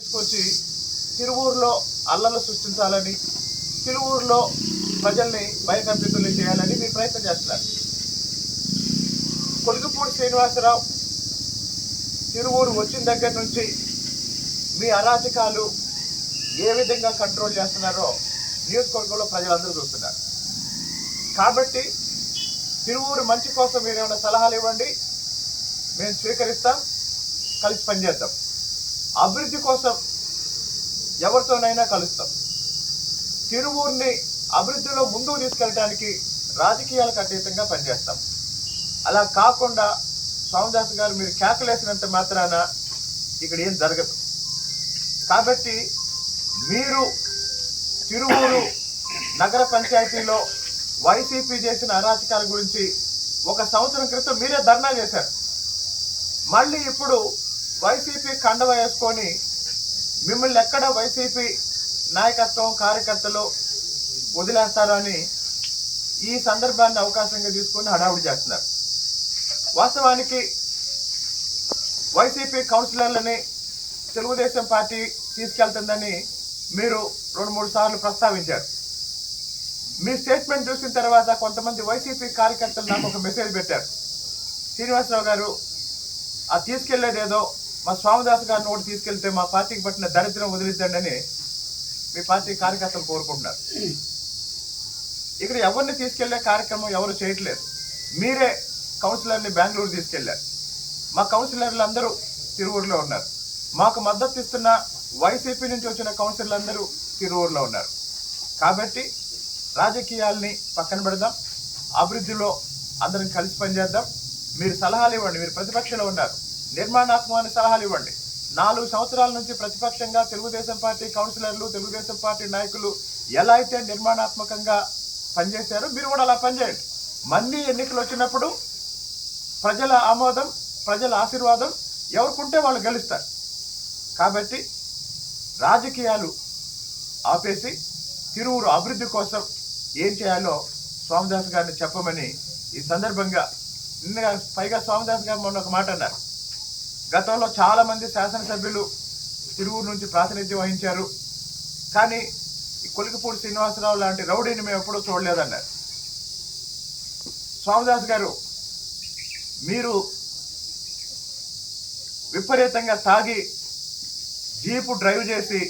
తీసుకొచ్చి తిరువూరులో అల్లలు సృష్టించాలని తిరువూరులో ప్రజల్ని భయకంపితుల్ని చేయాలని మీరు ప్రయత్నం చేస్తున్నారు. కొలుగుపూడి శ్రీనివాసరావు తిరువూరు వచ్చిన దగ్గర నుంచి మీ అరాచకాలు ఏ విధంగా కంట్రోల్ చేస్తున్నారో నియోజకవర్గంలో ప్రజలందరూ చూస్తున్నారు. కాబట్టి తిరువూరు మంచి కోసం మీరు ఏమైనా సలహాలు ఇవ్వండి మేము స్వీకరిస్తాం కలిసి పనిచేద్దాం. అభివృద్ధి కోసం ఎవరితోనైనా కలుస్తాం. తిరువూరిని అభివృద్ధిలో ముందుకు తీసుకెళ్ళడానికి రాజకీయాలకు అతీతంగా పనిచేస్తాం. అలా కాకుండా స్వామిదాస్ గారు మీరు కేకలేసినంత మాత్రాన ఇక్కడ ఏం జరగదు. కాబట్టి మీరు తిరువూరు నగర పంచాయతీలో వైసీపీ చేసిన అరాచకాల గురించి ఒక సంవత్సరం క్రితం మీరే ధర్నా చేశారు. మళ్ళీ ఇప్పుడు వైసీపీ కండవ వేసుకొని మిమ్మల్ని ఎక్కడ వైసీపీ నాయకత్వం కార్యకర్తలు వదిలేస్తారని ఈ సందర్భాన్ని అవకాశంగా తీసుకొని హడావుడి చేస్తున్నారు. వాస్తవానికి వైసీపీ కౌన్సిలర్లని తెలుగుదేశం పార్టీ తీసుకెళ్తుందని మీరు రెండు మూడు సార్లు ప్రస్తావించారు. మీ స్టేట్మెంట్ చూసిన తర్వాత కొంతమంది వైసీపీ కార్యకర్తలు నాకు ఒక మెసేజ్ పెట్టారు. శ్రీనివాసరావు గారు ఆ తీసుకెళ్ళేదేదో మా స్వామిదాస్ గారిని ఒకటి తీసుకెళ్తే మా పార్టీకి పట్టిన దరిద్రం వదిలిద్దండి అని మీ పార్టీ కార్యకర్తలు కోరుకుంటున్నారు. ఇక్కడ ఎవరిని తీసుకెళ్ళే కార్యక్రమం ఎవరు చేయట్లేదు. మీరే కౌన్సిలర్ని బెంగళూరు తీసుకెళ్ళారు. మా కౌన్సిలర్లు అందరూ తిరువూరులో ఉన్నారు. మాకు మద్దతు ఇస్తున్న వైసీపీ నుంచి వచ్చిన కౌన్సిలర్లు అందరూ తిరువూరులో ఉన్నారు. కాబట్టి రాజకీయాల్ని పక్కన పెడదాం. అభివృద్ధిలో అందరం కలిసి పనిచేద్దాం. మీరు సలహాలు ఇవ్వండి. మీరు ప్రతిపక్షంలో ఉన్నారు. నిర్మాణాత్మకమైన సలహాలు ఇవ్వండి. నాలుగు సంవత్సరాల నుంచి ప్రతిపక్షంగా తెలుగుదేశం పార్టీ కౌన్సిలర్లు తెలుగుదేశం పార్టీ నాయకులు ఎలా అయితే నిర్మాణాత్మకంగా పనిచేశారో మీరు కూడా అలా పనిచేయండి. మళ్ళీ ఎన్నికలు వచ్చినప్పుడు ప్రజల ఆమోదం ప్రజల ఆశీర్వాదం ఎవరికుంటే వాళ్ళు గెలుస్తారు. కాబట్టి రాజకీయాలు ఆపేసి తిరువురు అభివృద్ధి కోసం ఏం చేయాలో స్వామిదాస్ గారిని చెప్పమని ఈ సందర్భంగా పైగా స్వామిదాస్ గారు మొన్న ఒక మాట అన్నారు. గతంలో చాలా మంది శాసనసభ్యులు తిరువురు నుంచి ప్రాతినిధ్యం వహించారు. కానీ ఈ శ్రీనివాసరావు లాంటి రౌడీని మేము ఎప్పుడూ చూడలేదన్నారు. స్వామిదాస్ గారు మీరు విపరీతంగా తాగి జీపు డ్రైవ్ చేసి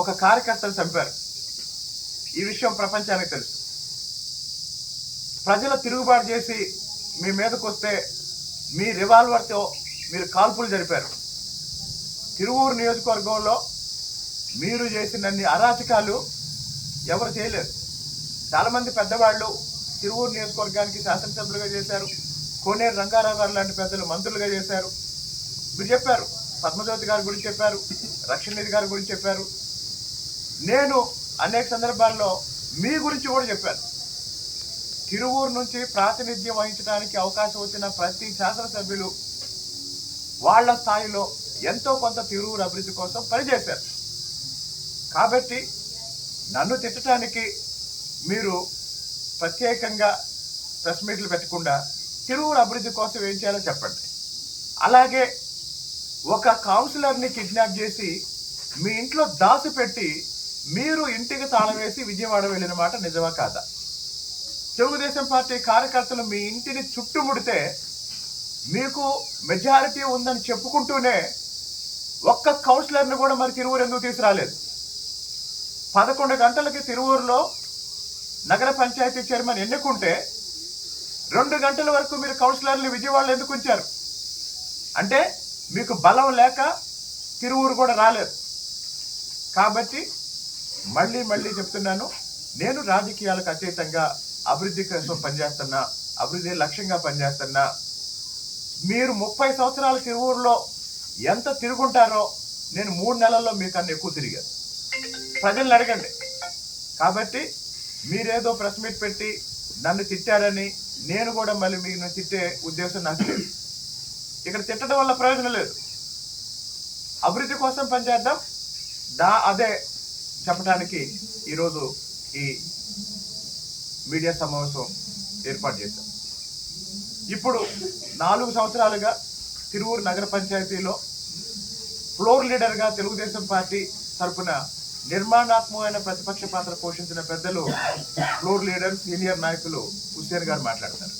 ఒక కార్యకర్తను చంపారు. ఈ విషయం ప్రపంచానికి తెలుసు. ప్రజలు తిరుగుబాటు చేసి మీ మీదకు వస్తే మీ రివాల్వర్తో మీరు కాల్పులు జరిపారు. తిరువూరు నియోజకవర్గంలో మీరు చేసినన్ని అరాచకాలు ఎవరు చేయలేరు. చాలామంది పెద్దవాళ్ళు తిరువూరు నియోజకవర్గానికి శాసనసభ్యులుగా చేశారు. కోనేరు రంగారావు గారు లాంటి పెద్దలు మంత్రులుగా చేశారు. మీరు చెప్పారు. పద్మజ్యోతి గారి గురించి చెప్పారు. రక్షణనిధి గారి గురించి చెప్పారు. నేను అనేక సందర్భాల్లో మీ గురించి కూడా చెప్పాను. తిరువూరు నుంచి ప్రాతినిధ్యం వహించడానికి అవకాశం వచ్చిన ప్రతి శాసనసభ్యులు వాళ్ళ స్థాయిలో ఎంతో కొంత తిరువూరు అభివృద్ధి కోసం పనిచేశారు. కాబట్టి నన్ను తిట్టడానికి మీరు ప్రత్యేకంగా ప్రెస్ మీట్లు పెట్టకుండా తిరువూరు అభివృద్ధి కోసం ఏం చేయాలో చెప్పండి. అలాగే ఒక కౌన్సిలర్ని కిడ్నాప్ చేసి మీ ఇంట్లో దాసి పెట్టి మీరు ఇంటికి తాళం వేసి విజయవాడ వెళ్ళిన మాట నిజమా కాదా? తెలుగుదేశం పార్టీ కార్యకర్తలు మీ ఇంటిని చుట్టుముడితే మీకు మెజారిటీ ఉందని చెప్పుకుంటూనే ఒక్క కౌన్సిలర్ని కూడా మరి తిరువూరు ఎందుకు తీసుకురాలేదు? పదకొండు గంటలకి తిరువూరులో నగర పంచాయతీ చైర్మన్ ఎన్నుకుంటే రెండు గంటల వరకు మీరు కౌన్సిలర్ని విజయవాడలో ఎందుకు ఉంచారు? అంటే మీకు బలం లేక తిరువూరు కూడా రాలేదు. కాబట్టి మళ్ళీ మళ్ళీ చెప్తున్నాను నేను రాజకీయాలకు అతీతంగా అభివృద్ధి కోసం పనిచేస్తున్నా అభివృద్ధి లక్ష్యంగా పనిచేస్తున్నా మీరు ముప్పై సంవత్సరాల తిరువురులో ఎంత తిరుగుంటారో నేను మూడు నెలల్లో మీకు అన్ని ఎక్కువ తిరిగాను. ప్రజల్ని అడగండి. కాబట్టి మీరేదో ప్రెస్ మీట్ పెట్టి నన్ను తిట్టారని నేను కూడా మళ్ళీ మీకు తిట్టే ఉద్దేశం నాకు లేదు. ఇక్కడ తిట్టడం వల్ల ప్రయోజనం లేదు. అభివృద్ధి కోసం పనిచేద్దాం. దా అదే చెప్పడానికి ఈరోజు ఈ మీడియా సమావేశం ఏర్పాటు చేశాం ఇప్పుడు నాలుగు సంవత్సరాలుగా తిరువూరు నగర పంచాయతీలో ఫ్లోర్ లీడర్గా తెలుగుదేశం పార్టీ తరపున నిర్మాణాత్మకమైన ప్రతిపక్ష పాత్ర పోషించిన పెద్దలు ఫ్లోర్ లీడర్ సీనియర్ నాయకులు హుస్సేన్ గారు మాట్లాడతారు